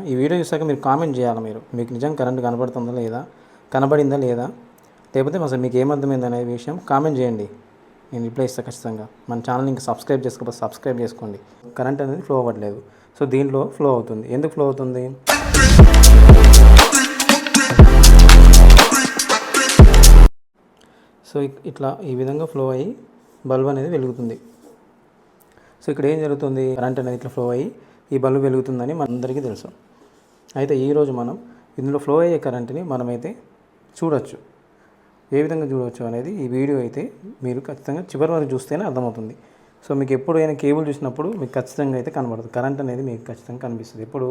ఈ వీడియో చూసాక మీరు కామెంట్ చేయాలి మీరు? మీకు నిజంగా కరెంట్ కనబడుతుందా లేదా? కనబడిందా లేదా? లేకపోతే అసలు మీకు ఏమర్థమైంది అనే విషయం కామెంట్ చేయండి. నేను రిప్లై ఇస్తాను ఖచ్చితంగా. మన ఛానల్ ఇంకా సబ్స్క్రైబ్ చేసుకోకపోతే సబ్స్క్రైబ్ చేసుకోండి. కరెంట్ అనేది ఫ్లో అవ్వట్లేదు. సో దీంట్లో ఫ్లో అవుతుంది. ఎందుకు ఫ్లో అవుతుంది? సో ఇట్లా ఈ విధంగా ఫ్లో అయ్యి బల్బ్ అనేది వెలుగుతుంది. సో ఇక్కడ ఏం జరుగుతుంది? కరెంట్ అనేది ఇట్లా ఫ్లో అయ్యి ఈ బల్బు వెలుగుతుందని మనందరికీ తెలుసు. అయితే ఈరోజు మనం ఇందులో ఫ్లో అయ్యే కరెంట్ని మనమైతే చూడొచ్చు. ఏ విధంగా చూడవచ్చు అనేది ఈ వీడియో అయితే మీరు ఖచ్చితంగా చివరి వరకు చూస్తేనే అర్థమవుతుంది. సో మీకు ఎప్పుడైనా కేబుల్ చూసినప్పుడు మీకు ఖచ్చితంగా అయితే కనబడదు. కరెంట్ అనేది మీకు ఖచ్చితంగా కనిపిస్తుంది. ఎప్పుడు?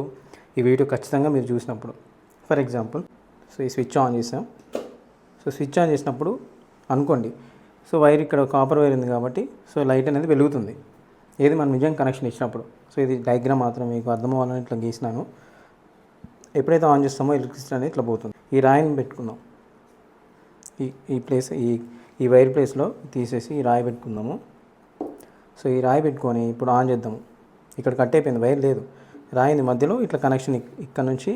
ఈ వీడియో ఖచ్చితంగా మీరు చూసినప్పుడు. ఫర్ ఎగ్జాంపుల్ సో ఈ స్విచ్ ఆన్ చేసాం. సో స్విచ్ ఆన్ చేసినప్పుడు అనుకోండి. సో వైర్ ఇక్కడ కాపర్ వైర్ ఉంది కాబట్టి సో లైట్ అనేది వెలుగుతుంది. ఏది? మనం నిజంగా కనెక్షన్ ఇచ్చినప్పుడు. సో ఇది డయాగ్రామ్ మాత్రం మీకు అర్థం అవ్వాలని ఇట్లా గీసినాను. ఎప్పుడైతే ఆన్ చేస్తామో ఎలక్ట్రిసిటీ అనేది ఇట్లా పోతుంది. ఈ రాయిని పెట్టుకుందాం. ఈ ఈ ప్లేస్ ఈ ఈ వైర్ ప్లేస్లో తీసేసి ఈ రాయి పెట్టుకుందాము. సో ఈ రాయి పెట్టుకొని ఇప్పుడు ఆన్ చేద్దాము. ఇక్కడ కట్ అయిపోయింది వైర్ లేదు. రాయిని మధ్యలో ఇట్లా కనెక్షన్ ఇక్కడ నుంచి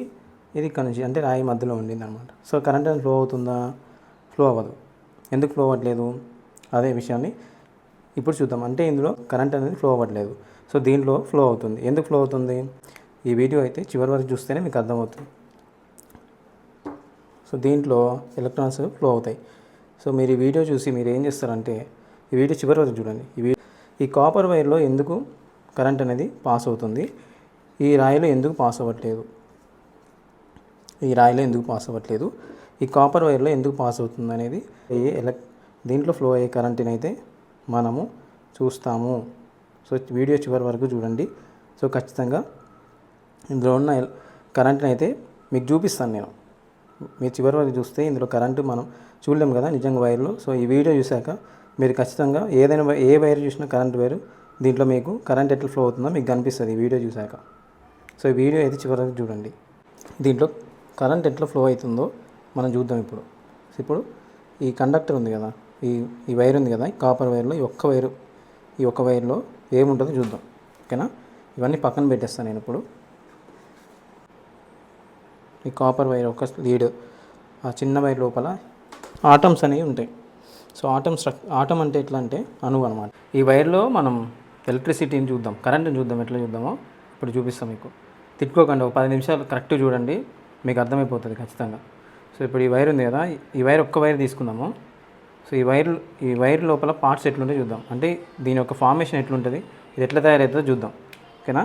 ఇది ఇక్కడ నుంచి అంటే రాయి మధ్యలో ఉండింది అనమాట సో కరెంట్ అనేది ఫ్లో అవుతుందా? ఫ్లో అవ్వదు. ఎందుకు ఫ్లో అవ్వట్లేదు? అదే విషయాన్ని ఇప్పుడు చూద్దాం. అంటే ఇందులో కరెంట్ అనేది ఫ్లో అవ్వట్లేదు. సో దీంట్లో ఫ్లో అవుతుంది. ఎందుకు ఫ్లో అవుతుంది? ఈ వీడియో అయితే చివరి వరకు చూస్తేనే మీకు అర్థమవుతుంది. సో దీంట్లో ఎలక్ట్రాన్స్ ఫ్లో అవుతాయి. సో మీరు ఈ వీడియో చూసి మీరు ఏం చేస్తారంటే ఈ వీడియో చివరి వరకు చూడండి. ఈ ఈ కాపర్ వైర్లో ఎందుకు కరెంట్ అనేది పాస్ అవుతుంది? ఈ రాయిలో ఎందుకు పాస్ అవ్వట్లేదు? ఈ రాయిలో ఎందుకు పాస్ అవ్వట్లేదు? ఈ కాపర్ వైర్లో ఎందుకు పాస్ అవుతుంది అనేది ఈ ఎలక్ దీంట్లో ఫ్లో అయ్యే కరెంట్ని అయితే మనము చూస్తాము. సో వీడియో చివరి వరకు చూడండి. సో ఖచ్చితంగా ఇందులో ఉన్న కరెంట్ని అయితే మీకు చూపిస్తాను నేను. మీరు చివరి వరకు చూస్తే ఇందులో కరెంటు మనం చూడలేము కదా నిజంగా వైర్లు. సో ఈ వీడియో చూశాక మీరు ఖచ్చితంగా ఏదైనా ఏ వైర్ చూసినా కరెంట్ వైర్. దీంట్లో మీకు కరెంట్ ఎట్లా ఫ్లో అవుతుందో మీకు కనిపిస్తుంది ఈ వీడియో చూశాక. సో ఈ వీడియో అయితే చివరి వరకు చూడండి. దీంట్లో కరెంట్ ఎట్లా ఫ్లో అవుతుందో మనం చూద్దాం ఇప్పుడు. ఇప్పుడు ఈ కండక్టర్ ఉంది కదా. ఈ ఈ వైర్ ఉంది కదా ఈ కాపర్ వైర్లో ఈ ఒక్క వైరు ఈ ఒక్క వైర్లో ఏముంటుందో చూద్దాం. ఓకేనా? ఇవన్నీ పక్కన పెట్టేస్తాను నేను ఇప్పుడు. ఈ కాపర్ వైర్ ఒక లీడ్ ఆ చిన్న వైర్ లోపల ఆటమ్స్ అనేవి ఉంటాయి. సో ఆటమ్ స్ట్రక్ ఆటమ్ అంటే ఎట్లా అంటే అణువు అనమాట ఈ వైర్లో మనం ఎలక్ట్రిసిటీని చూద్దాం కరెంట్ని చూద్దాం ఎట్లా చూద్దామో ఇప్పుడు చూపిస్తాం మీకు. తిట్టుకోకండి ఒక పది నిమిషాలు కరెక్ట్ చూడండి మీకు అర్థమైపోతుంది ఖచ్చితంగా. సో ఇప్పుడు ఈ వైర్ ఉంది కదా ఈ వైర్ ఒక్క వైర్ తీసుకుందాము. సో ఈ వైర్ ఈ వైర్ లోపల పార్ట్స్ ఎట్లుంటే చూద్దాం. అంటే దీని యొక్క ఫార్మేషన్ ఎట్లుంటుంది? ఇది ఎట్లా తయారవుతుందో చూద్దాం. ఓకేనా?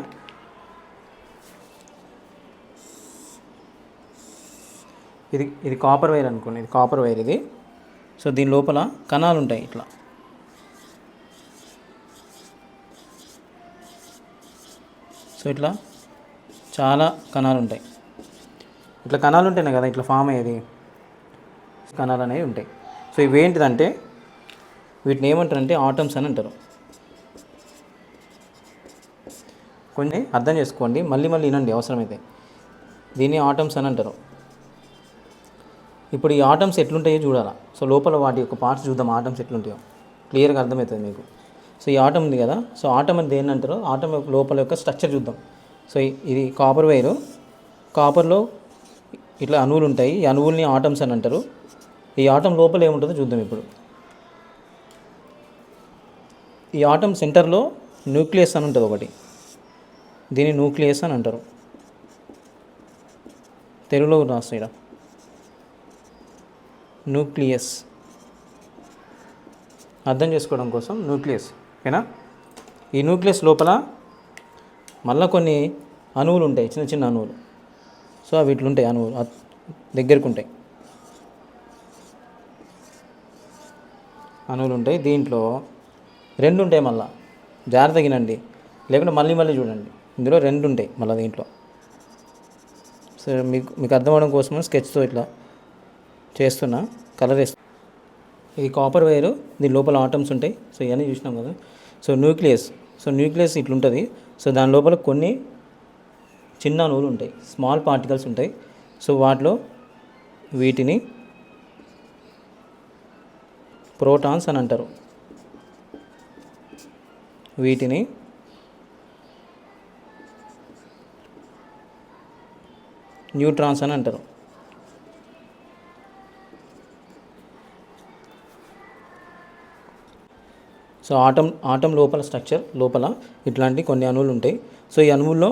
ఇది ఇది కాపర్ వైర్ అనుకోండి. ఇది కాపర్ వైర్ ఇది. సో దీని లోపల కణాలు ఉంటాయి ఇట్లా. సో ఇట్లా చాలా కణాలు ఉంటాయి ఇట్లా కణాలు ఉంటేనే కదా ఇట్లా ఫామ్ అయ్యేది. కణాలు అనేవి ఉంటాయి. సో ఇవి ఏంటిదంటే వీటిని ఏమంటారంటే ఆటమ్స్ అని అంటారు. కొన్ని అర్థం చేసుకోండి మళ్ళీ మళ్ళీ వినండి అవసరమైతే. దీన్ని ఆటమ్స్ అని అంటారు. ఇప్పుడు ఈ ఆటమ్స్ ఎట్లుంటాయో చూడాలా. సో లోపల వాటి యొక్క పార్ట్స్ చూద్దాం ఆటమ్స్ ఎట్లుంటాయో. క్లియర్గా అర్థమవుతుంది మీకు. సో ఈ ఆటం ఉంది కదా సో ఆటం అని దేన్ని అంటారో? ఆటం లోపల యొక్క స్ట్రక్చర్ చూద్దాం. సో ఇది కాపర్ వైరు. కాపర్లో ఇట్లా అణువులు ఉంటాయి ఈ అణువుల్ని ఆటమ్స్ అని అంటారు. ఈ ఆటం లోపల ఏముంటుందో చూద్దాం ఇప్పుడు. ఈ ఆటం సెంటర్లో న్యూక్లియస్ అని ఉంటుంది ఒకటి. దీన్ని న్యూక్లియస్ అని అంటారు. తెలుగులో రాస్తాయి ఇక్కడ న్యూక్లియస్. అర్థం చేసుకోవడం కోసం న్యూక్లియస్. ఓకేనా? ఈ న్యూక్లియస్ లోపల మళ్ళీ కొన్ని అణువులు ఉంటాయి చిన్న చిన్న అణువులు. సో అవి ఇట్లుంటాయి అణువులు. దగ్గరకు ఉంటాయి అణువులు ఉంటాయి దీంట్లో రెండు ఉంటాయి మళ్ళా. జాగ్రత్త తగినండి లేకుంటే మళ్ళీ మళ్ళీ చూడండి. ఇందులో రెండు ఉంటాయి మళ్ళీ దీంట్లో. సో మీకు మీకు అర్థం అవడం కోసం స్కెచ్తో ఇట్లా చేస్తున్నా. కలర్ వేస్తు ఇది కాపర్ వైర్ దీని లోపల ఆటమ్స్ ఉంటాయి. సో ఇవన్నీ చూసినాం కదా. సో న్యూక్లియస్ సో న్యూక్లియస్ ఇట్లుంటుంది. సో దాని లోపల కొన్ని చిన్న అణువులు ఉంటాయి స్మాల్ పార్టికల్స్ ఉంటాయి. సో వాటిలో వీటిని ప్రోటాన్స్ అని అంటారు. వీటిని న్యూట్రాన్స్ అని అంటారు. సో ఆటం ఆటం లోపల స్ట్రక్చర్ లోపల ఇట్లాంటి కొన్ని అణువులు ఉంటాయి. సో ఈ అణువుల్లో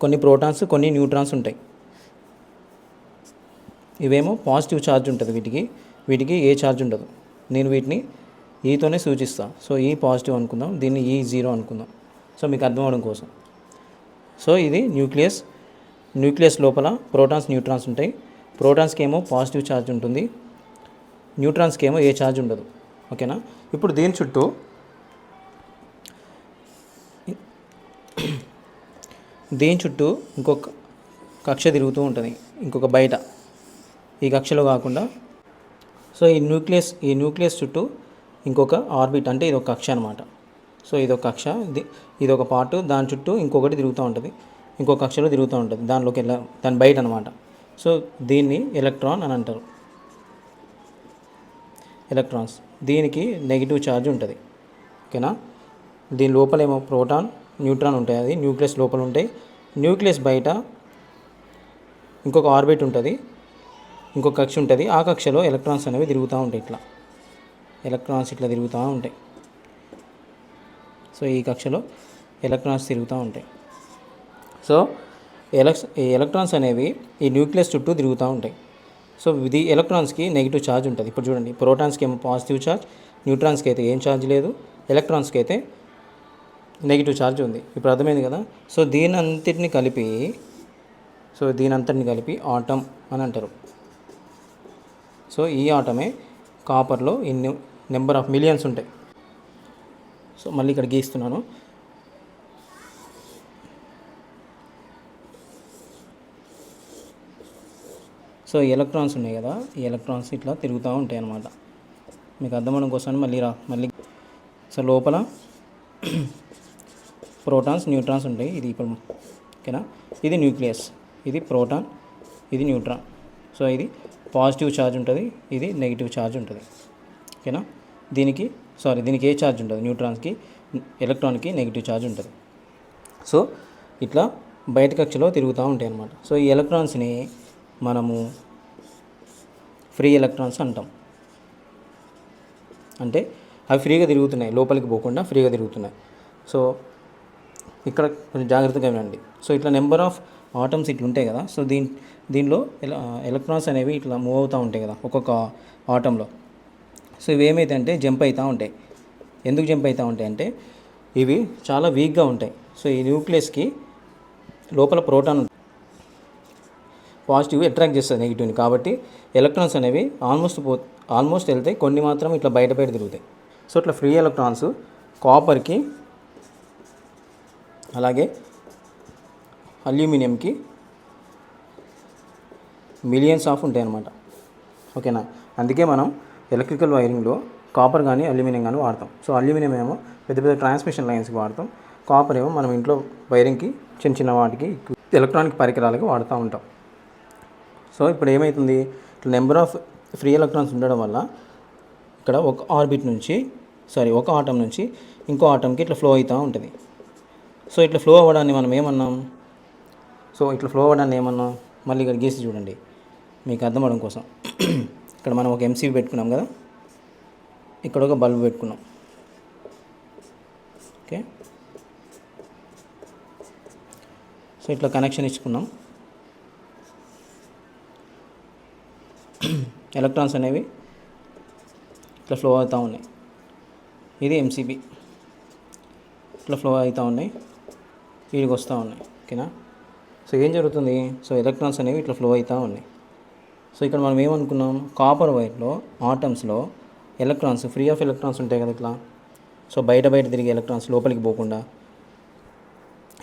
కొన్ని ప్రోటాన్స్ కొన్ని న్యూట్రాన్స్ ఉంటాయి. ఇవేమో పాజిటివ్ ఛార్జ్ ఉంటుంది వీటికి. వీటికి ఏ ఛార్జ్ ఉండదు. నేను వీటిని ఈతోనే సూచిస్తాను సో ఈ పాజిటివ్ అనుకుందాం దీన్ని ఈ జీరో అనుకుందాం. సో మీకు అర్థం అవడం కోసం. సో ఇది న్యూక్లియస్ న్యూక్లియస్ లోపల ప్రోటాన్స్ న్యూట్రాన్స్ ఉంటాయి. ప్రోటాన్స్కి ఏమో పాజిటివ్ ఛార్జ్ ఉంటుంది. న్యూట్రాన్స్కి ఏమో ఏ ఛార్జ్ ఉండదు. ఓకేనా? ఇప్పుడు దీని చుట్టూ దీని చుట్టూ ఇంకొక కక్ష తిరుగుతూ ఉంటుంది. ఇంకొక బయట. ఈ కక్షలో కాకుండా సో ఈ న్యూక్లియస్ ఈ న్యూక్లియస్ చుట్టూ ఇంకొక ఆర్బిట్ అంటే ఇది ఒక కక్ష అనమాట సో ఇది ఒక కక్ష ఇది ఇది ఒక పార్ట్ దాని చుట్టూ ఇంకొకటి తిరుగుతూ ఉంటుంది. ఇంకొక కక్షలో తిరుగుతూ ఉంటుంది. దానిలోకి వెళ్ళ దాని బయట అనమాట సో దీన్ని ఎలక్ట్రాన్ అని అంటారు. ఎలక్ట్రాన్స్. దీనికి నెగిటివ్ ఛార్జ్ ఉంటుంది. ఓకేనా? దీని లోపల ఏమో ప్రోటాన్ న్యూట్రాన్ ఉంటాయి. అది న్యూక్లియస్ లోపల ఉంటాయి. న్యూక్లియస్ బయట ఇంకొక ఆర్బిట్ ఉంటుంది. ఇంకొక కక్ష ఉంటుంది. ఆ కక్షలో ఎలక్ట్రాన్స్ అనేవి తిరుగుతూ ఉంటాయి ఇట్లా. ఎలక్ట్రాన్స్ ఇట్లా తిరుగుతూ ఉంటాయి. సో ఈ కక్షలో ఎలక్ట్రాన్స్ తిరుగుతూ ఉంటాయి. సో ఎలక్స్ ఈ ఎలక్ట్రాన్స్ అనేవి ఈ న్యూక్లియస్ చుట్టూ తిరుగుతూ ఉంటాయి. సో ఇది ఎలక్ట్రాన్స్కి నెగిటివ్ ఛార్జ్ ఉంటుంది. ఇప్పుడు చూడండి. ప్రోటాన్స్కి ఏమో పాజిటివ్ ఛార్జ్ న్యూట్రాన్స్కి అయితే ఏం ఛార్జ్ లేదు ఎలక్ట్రాన్స్కి అయితే నెగిటివ్ ఛార్జ్ ఉంది. ఇప్పుడు అర్థమైంది కదా? సో దీని అంతటిని కలిపి సో దీని అంతటిని కలిపి ఆటమ్ అని అంటారు. సో ఈ ఆటమే కాపర్లో ఇన్ని నెంబర్ ఆఫ్ మిలియన్స్ ఉంటాయి. సో మళ్ళీ ఇక్కడ గీస్తున్నాను. సో ఎలక్ట్రాన్స్ ఉన్నాయి కదా ఈ ఎలక్ట్రాన్స్ ఇట్లా తిరుగుతూ ఉంటాయి అన్నమాట. మీకు అర్థమవడం కోసం మళ్ళీ రా మళ్ళీ సో లోపల ప్రోటాన్స్ న్యూట్రాన్స్ ఉంటాయి. ఇది ఇప్పుడు ఓకేనా? ఇది న్యూక్లియస్ ఇది ప్రోటాన్ ఇది న్యూట్రాన్. సో ఇది పాజిటివ్ ఛార్జ్ ఉంటుంది ఇది నెగిటివ్ ఛార్జ్ ఉంటుంది. ఓకేనా? దీనికి సారీ దీనికి ఏ ఛార్జ్ ఉంటుంది న్యూట్రాన్స్కి ఎలక్ట్రాన్కి నెగిటివ్ ఛార్జ్ ఉంటుంది. సో ఇట్లా బయట కక్షలో తిరుగుతూ ఉంటాయి అన్నమాట. సో ఈ ఎలక్ట్రాన్స్ని మనము ఫ్రీ ఎలక్ట్రాన్స్ అంటాం. అంటే అవి ఫ్రీగా తిరుగుతున్నాయి లోపలికి పోకుండా ఫ్రీగా తిరుగుతున్నాయి. సో ఇక్కడ కొంచెం జాగ్రత్తగా వినండి. సో ఇట్లా నెంబర్ ఆఫ్ ఆటమ్స్ ఇట్లా ఉంటాయి కదా సో దీని దీనిలో ఎల ఎలక్ట్రాన్స్ అనేవి ఇట్లా మూవ్ అవుతూ ఉంటాయి కదా ఒక్కొక్క ఆటంలో. సో ఇవి ఏమైతే అంటే జంప్ అవుతూ ఉంటాయి. ఎందుకు జంప్ అవుతూ ఉంటాయి అంటే ఇవి చాలా వీక్గా ఉంటాయి. సో ఈ న్యూక్లియస్కి లోపల ప్రోటాన్ పాజిటివ్ అట్రాక్ట్ చేస్తుంది నెగిటివ్ని. కాబట్టి ఎలక్ట్రాన్స్ అనేవి ఆల్మోస్ట్ పో ఆల్మోస్ట్ వెళ్తాయి కొన్ని మాత్రం ఇట్లా బయట బయట తిరుగుతాయి. సో ఇట్లా ఫ్రీ ఎలక్ట్రాన్స్ కాపర్కి అలాగే అల్యూమినియంకి మిలియన్స్ ఆఫ్ ఉంటాయన్నమాట. ఓకేనా? అందుకే మనం ఎలక్ట్రికల్ వైరింగ్లో కాపర్ కానీ అల్యూమినియం కానీ వాడతాం. సో అల్యూమినియం ఏమో పెద్ద పెద్ద ట్రాన్స్మిషన్ లైన్స్కి వాడతాం. కాపర్ ఏమో మనం ఇంట్లో వైరింగ్కి చిన్న చిన్న వాటికి ఎలక్ట్రానిక్ పరికరాలకి వాడుతూ ఉంటాం. సో ఇప్పుడు ఏమవుతుంది ఇట్లా నెంబర్ ఆఫ్ ఫ్రీ ఎలక్ట్రాన్స్ ఉండడం వల్ల ఇక్కడ ఒక ఆర్బిట్ నుంచి సారీ ఒక ఆటం నుంచి ఇంకో ఆటంకి ఇట్లా ఫ్లో అవుతూ ఉంటుంది. సో ఇట్లా ఫ్లో అవ్వడాన్ని మనం ఏమన్నాం? సో ఇట్లా ఫ్లో అవ్వడాన్ని ఏమన్నా మళ్ళీ ఇక్కడ గీసి చూడండి. మీకు అర్థం అవడం కోసం. ఇక్కడ మనం ఒక ఎంసీబీ పెట్టుకున్నాం కదా? ఇక్కడ ఒక బల్బ్ పెట్టుకున్నాం. ఓకే? సో ఇట్లా కనెక్షన్ ఇచ్చుకున్నాం. ఎలక్ట్రాన్స్ అనేవి ఇట్లా ఫ్లో అవుతూ ఉన్నాయి. ఇది ఎంసీబీ ఇట్లా ఫ్లో అవుతూ ఉన్నాయి. వీడికి వస్తూ ఉన్నాయి. ఓకేనా? సో ఏం జరుగుతుంది? సో ఎలక్ట్రాన్స్ అనేవి ఇట్లా ఫ్లో అవుతూ ఉన్నాయి. సో ఇక్కడ మనం ఏమనుకున్నాం? కాపర్ వైర్లో ఆటమ్స్లో ఎలక్ట్రాన్స్ ఫ్రీ ఆఫ్ ఎలక్ట్రాన్స్ ఉంటాయి కదా ఇట్లా. సో బయట బయట తిరిగే ఎలక్ట్రాన్స్ లోపలికి పోకుండా.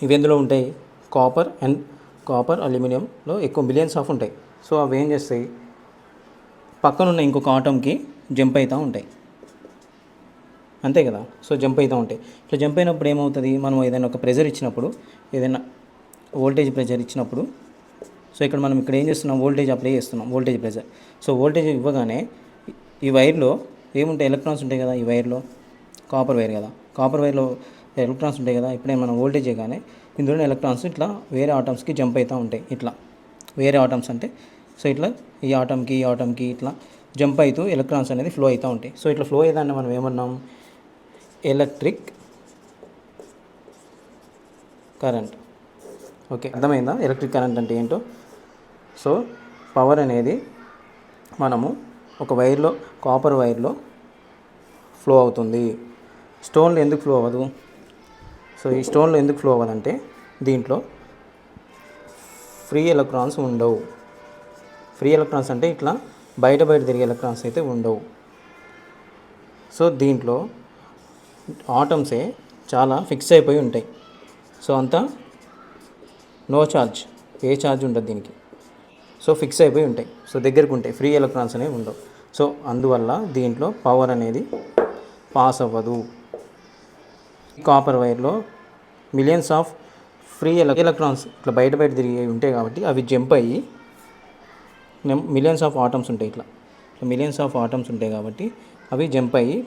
ఇవి ఎందులో ఉంటాయి? కాపర్ అండ్ కాపర్ అల్యూమినియంలో ఎక్కువ మిలియన్స్ ఆఫ్ ఉంటాయి. సో అవి ఏం చేస్తాయి? పక్కనున్న ఇంకొక ఆటంకి జంప్ అవుతూ ఉంటాయి. అంతే కదా? సో జంప్ అవుతూ ఉంటాయి. ఇట్లా జంప్ అయినప్పుడు ఏమవుతుంది? మనం ఏదైనా ఒక ప్రెజర్ ఇచ్చినప్పుడు ఏదైనా వోల్టేజ్ ప్రెజర్ ఇచ్చినప్పుడు సో ఇక్కడ మనం ఇక్కడ ఏం చేస్తున్నాం? వోల్టేజ్ అప్లై చేస్తున్నాం వోల్టేజ్ ప్రెజర్ సో వోల్టేజ్ ఇవ్వగానే ఈ వైర్లో ఏముంటాయి? ఎలక్ట్రాన్స్ ఉంటాయి కదా ఈ వైర్లో? కాపర్ వైర్ కదా. కాపర్ వైర్లో ఎలక్ట్రాన్స్ ఉంటాయి కదా? ఇప్పుడే మనం వోల్టేజ్ కానీ ఇందులో ఎలక్ట్రాన్స్ ఇట్లా వేరే ఆటమ్స్కి జంప్ అవుతూ ఉంటాయి ఇట్లా. వేరే ఆటమ్స్ అంటే సో ఇట్లా ఈ ఆటంకి ఈ ఆటంకి ఇట్లా జంప్ అవుతూ ఎలక్ట్రాన్స్ అనేది ఫ్లో అవుతూ ఉంటాయి. సో ఇట్లా ఫ్లో అయ్యేదాన్ని మనం ఏమన్నాం? ఎలక్ట్రిక్ కరెంట్ ఓకే అర్థమైందా? ఎలక్ట్రిక్ కరెంట్ అంటే ఏంటో? సో పవర్ అనేది మనము ఒక వైర్లో కాపర్ వైర్లో ఫ్లో అవుతుంది. స్టోన్లో ఎందుకు ఫ్లో అవ్వదు? సో ఈ స్టోన్లో ఎందుకు ఫ్లో అవ్వదంటే దీంట్లో ఫ్రీ ఎలక్ట్రాన్స్ ఉండవు. ఫ్రీ ఎలక్ట్రాన్స్ అంటే ఇట్లా బయట బయట తిరిగే ఎలక్ట్రాన్స్ అయితే ఉండవు. సో దీంట్లో ఆటమ్సే చాలా ఫిక్స్ అయిపోయి ఉంటాయి. సో అంతా నో ఛార్జ్ ఏ ఛార్జ్ ఉండదు దీనికి. సో ఫిక్స్ అయిపోయి ఉంటాయి. సో దగ్గరకు ఉంటాయి. ఫ్రీ ఎలక్ట్రాన్స్ అనేవి ఉండవు. సో అందువల్ల దీంట్లో పవర్ అనేది పాస్ అవ్వదు. కాపర్ వైర్లో మిలియన్స్ ఆఫ్ ఫ్రీ ఎలక్ట్రాన్స్ ఇట్లా బయట బయట తిరిగి ఉంటాయి కాబట్టి అవి జంప్ అయ్యి మిలియన్స్ ఆఫ్ ఆటమ్స్ ఉంటాయి ఇట్లా. మిలియన్స్ ఆఫ్ ఆటమ్స్ ఉంటాయి కాబట్టి అవి జంప్ అయ్యి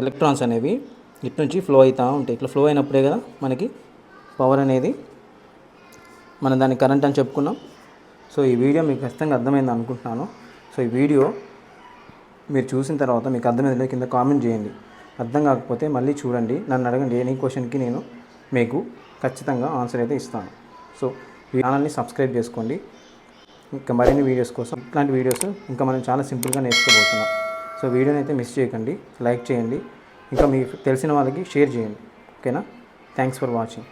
ఎలక్ట్రాన్స్ అనేవి ఇటు నుంచి ఫ్లో అవుతూ ఉంటాయి. ఇట్లా ఫ్లో అయినప్పుడే కదా మనకి పవర్ అనేది మనం దాన్ని కరెంట్ అని చెప్పుకున్నాం. సో ఈ వీడియో మీకు ఖచ్చితంగా అర్థమైంది అనుకుంటున్నాను. సో ఈ వీడియో మీరు చూసిన తర్వాత మీకు అర్థమైంది కింద కామెంట్ చేయండి. అర్థం కాకపోతే మళ్ళీ చూడండి. నన్ను అడగండి ఎనీ క్వశ్చన్కి నేను మీకు ఖచ్చితంగా ఆన్సర్ అయితే ఇస్తాను. సో ఈ ఛానల్ని సబ్స్క్రైబ్ చేసుకోండి. ఇంకా మరిన్ని వీడియోస్ కోసం ఇట్లాంటి వీడియోస్ ఇంకా మనం చాలా సింపుల్గా నేర్చుకోబోతున్నాం. సో వీడియోని అయితే మిస్ చేయకండి. లైక్ చేయండి. ఇంకా మీకు తెలిసిన వాళ్ళకి షేర్ చేయండి. ఓకేనా థ్యాంక్స్ ఫర్ వాచింగ్